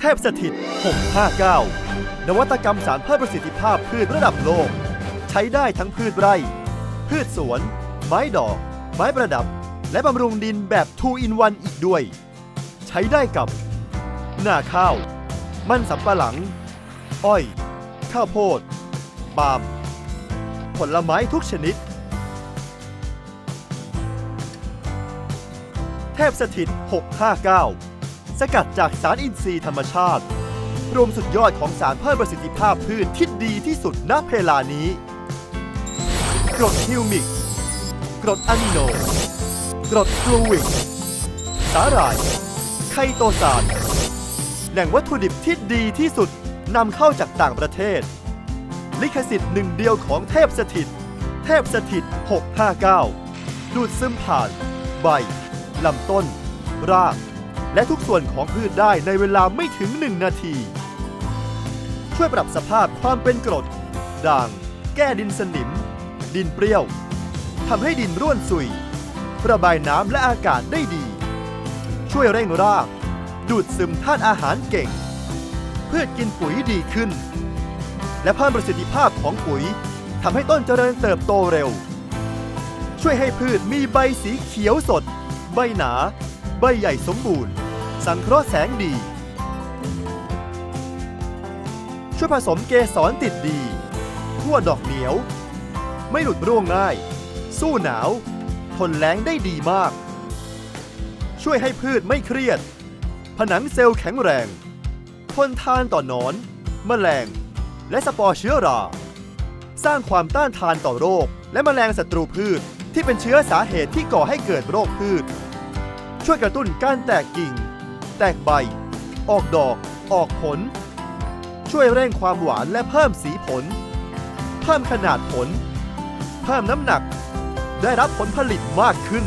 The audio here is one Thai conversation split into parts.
เทพสถิต 659 นวัตกรรมสารเพิ่มประสิทธิภาพพืชระดับโลก ใช้ได้ทั้งพืชไร่ พืชสวน ไม้ดอก ไม้ประดับ และบำรุงดินแบบ 2 in 1 อีกด้วย ใช้ได้กับ หน้าข้าว มันสำปะหลัง อ้อย ข้าวโพด ปาล์ม ผลไม้ทุกชนิด เทพสถิต 659 สกัดจากสารอินทรีย์ธรรมชาติ รวมสุดยอดของสารเพิ่มประสิทธิภาพพืชที่ดีที่สุดณเวลานี้ กรดฮิวมิก กรดอะมิโน กรดฟลูวิก สาหร่าย ไคโตซานแหล่งวัตถุดิบที่ดีที่สุดนำเข้าจากต่างประเทศ ลิขสิทธิ์หนึ่งเดียวของเทพสถิต เทพสถิต 659 ดูดซึมผ่าน ใบลำต้น ราก และทุกส่วนของพืชได้ในเวลาไม่ถึง 1 นาที ช่วยปรับสภาพความเป็นกรด ด่าง แก้ดินสนิม ดินเปรี้ยวทำให้ดินร่วนสุย ระบายน้ำและอากาศได้ดี ช่วยเร่งราก ดูดซึมธาตุอาหารเก่ง พืชกินปุ๋ยดีขึ้น และเพิ่มประสิทธิภาพของปุ๋ยทำให้ต้นเจริญเติบโตเร็ว ช่วยให้พืชมีใบสีเขียวสด ใบหนา ใบใหญ่สมบูรณ์ สังเคราะห์แสงดี ช่วยผสมเกสรติดดี ทั่วดอกเหนียว ไม่หลุดร่วงง่าย สู้หนาว ทนแล้งได้ดีมาก ช่วยให้พืชไม่เครียด ผนังเซลล์แข็งแรง ทนทานต่อหนอน แมลง และสปอร์เชื้อรา สร้างความต้านทานต่อโรค และแมลงศัตรูพืชที่เป็นเชื้อสาเหตุที่ก่อให้เกิดโรคพืช ช่วยกระตุ้นการแตกกิ่ง แตกใบ ออกดอก ออกผล ช่วยเร่งความหวานและเพิ่มสีผล เพิ่มขนาดผล เพิ่มน้ำหนัก ได้รับผลผลิตมากขึ้น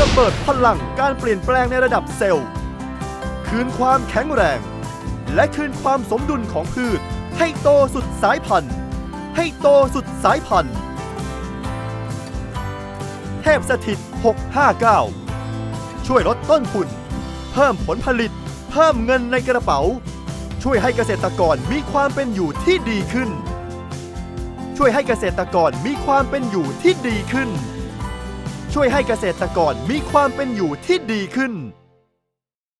ระเบิดพลังการเปลี่ยนแปลงในระดับเซลล์ คืนความแข็งแรง และคืนความสมดุลของพืช ให้โตสุดสายพันธุ์ ให้โตสุดสายพันธุ์ เทพสถิต 659 ช่วยลดต้นทุน เพิ่มผลผลิต เพิ่มเงินในกระเป๋า ช่วยให้เกษตรกรมีความเป็นอยู่ที่ดีขึ้น ช่วยให้เกษตรกรมีความเป็นอยู่ที่ดีขึ้น ช่วยให้เกษตรกรมีความเป็นอยู่ที่ดีขึ้น